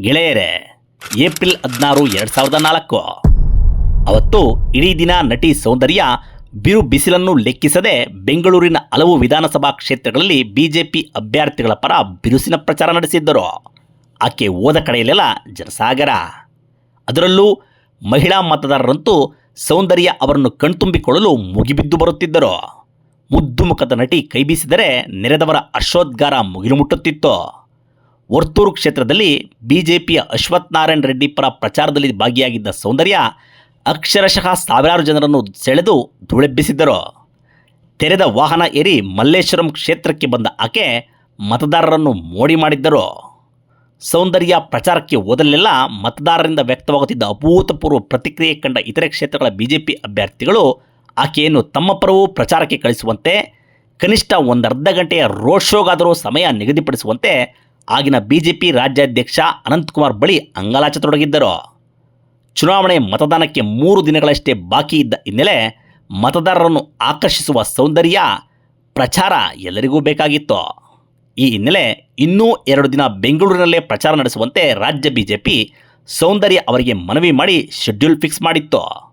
ಗೆಳೆಯರೇ, ಏಪ್ರಿಲ್ ಹದಿನಾರು, ಎರಡು ಸಾವಿರದ ನಾಲ್ಕು. ಅವತ್ತು ಇಡೀ ದಿನ ನಟಿ ಸೌಂದರ್ಯ ಬಿರು ಬಿಸಿಲನ್ನು ಲೆಕ್ಕಿಸದೆ ಬೆಂಗಳೂರಿನ ಹಲವು ವಿಧಾನಸಭಾ ಕ್ಷೇತ್ರಗಳಲ್ಲಿ ಬಿಜೆಪಿ ಅಭ್ಯರ್ಥಿಗಳ ಪರ ಬಿರುಸಿನ ಪ್ರಚಾರ ನಡೆಸಿದ್ದರು. ಆಕೆ ಹೋದ ಕಡೆಯಲ್ಲೆಲ್ಲ ಜನಸಾಗರ. ಅದರಲ್ಲೂ ಮಹಿಳಾ ಮತದಾರರಂತೂ ಸೌಂದರ್ಯ ಅವರನ್ನು ಕಣ್ತುಂಬಿಕೊಳ್ಳಲು ಮುಗಿಬಿದ್ದು ಬರುತ್ತಿದ್ದರು. ಮುದ್ದು ಮುಖದ ನಟಿ ಕೈಬೀಸಿದರೆ ನೆರೆದವರ ಹರ್ಷೋದ್ಗಾರ ಮುಗಿಲು ಮುಟ್ಟುತ್ತಿತ್ತು. ವರ್ತೂರು ಕ್ಷೇತ್ರದಲ್ಲಿ ಬಿಜೆಪಿಯ ಅಶ್ವತ್ಥನಾರಾಯಣ ರೆಡ್ಡಿ ಪರ ಪ್ರಚಾರದಲ್ಲಿ ಭಾಗಿಯಾಗಿದ್ದ ಸೌಂದರ್ಯ ಅಕ್ಷರಶಃ ಸಾವಿರಾರು ಜನರನ್ನು ಸೆಳೆದು ಧೂಳೆಬ್ಬಿಸಿದ್ದರು. ತೆರೆದ ವಾಹನ ಏರಿ ಮಲ್ಲೇಶ್ವರಂ ಕ್ಷೇತ್ರಕ್ಕೆ ಬಂದ ಆಕೆ ಮತದಾರರನ್ನು ಮೋಡಿ ಮಾಡಿದ್ದರು. ಸೌಂದರ್ಯ ಪ್ರಚಾರಕ್ಕೆ ಹೋದಲ್ಲೆಲ್ಲ ಮತದಾರರಿಂದ ವ್ಯಕ್ತವಾಗುತ್ತಿದ್ದ ಅಭೂತಪೂರ್ವ ಪ್ರತಿಕ್ರಿಯೆ ಕಂಡ ಇತರೆ ಕ್ಷೇತ್ರಗಳ ಬಿಜೆಪಿ ಅಭ್ಯರ್ಥಿಗಳು ಆಕೆಯನ್ನು ತಮ್ಮ ಪರವೂ ಪ್ರಚಾರಕ್ಕೆ ಕಳಿಸುವಂತೆ, ಕನಿಷ್ಠ ಒಂದರ್ಧ ಗಂಟೆಯ ರೋಡ್ ಶೋಗಾದರೂ ಸಮಯ ನಿಗದಿಪಡಿಸುವಂತೆ ಆಗಿನ ಬಿಜೆಪಿ ರಾಜ್ಯಾಧ್ಯಕ್ಷ ಅನಂತಕುಮಾರ್ ಬಳಿ ಅಂಗಲಾಚತೊಡಗಿದ್ದರು ಚುನಾವಣೆ ಮತದಾನಕ್ಕೆ ಮೂರು ದಿನಗಳಷ್ಟೇ ಬಾಕಿ ಇದ್ದ ಹಿನ್ನೆಲೆ ಮತದಾರರನ್ನು ಆಕರ್ಷಿಸುವ ಸೌಂದರ್ಯ ಪ್ರಚಾರ ಎಲ್ಲರಿಗೂ ಬೇಕಾಗಿತ್ತು. ಈ ಹಿನ್ನೆಲೆ ಇನ್ನೂ ಎರಡು ದಿನ ಬೆಂಗಳೂರಿನಲ್ಲೇ ಪ್ರಚಾರ ನಡೆಸುವಂತೆ ರಾಜ್ಯ ಬಿಜೆಪಿ ಸೌಂದರ್ಯ ಅವರಿಗೆ ಮನವಿ ಮಾಡಿ ಶೆಡ್ಯೂಲ್ ಫಿಕ್ಸ್ ಮಾಡಿತ್ತು.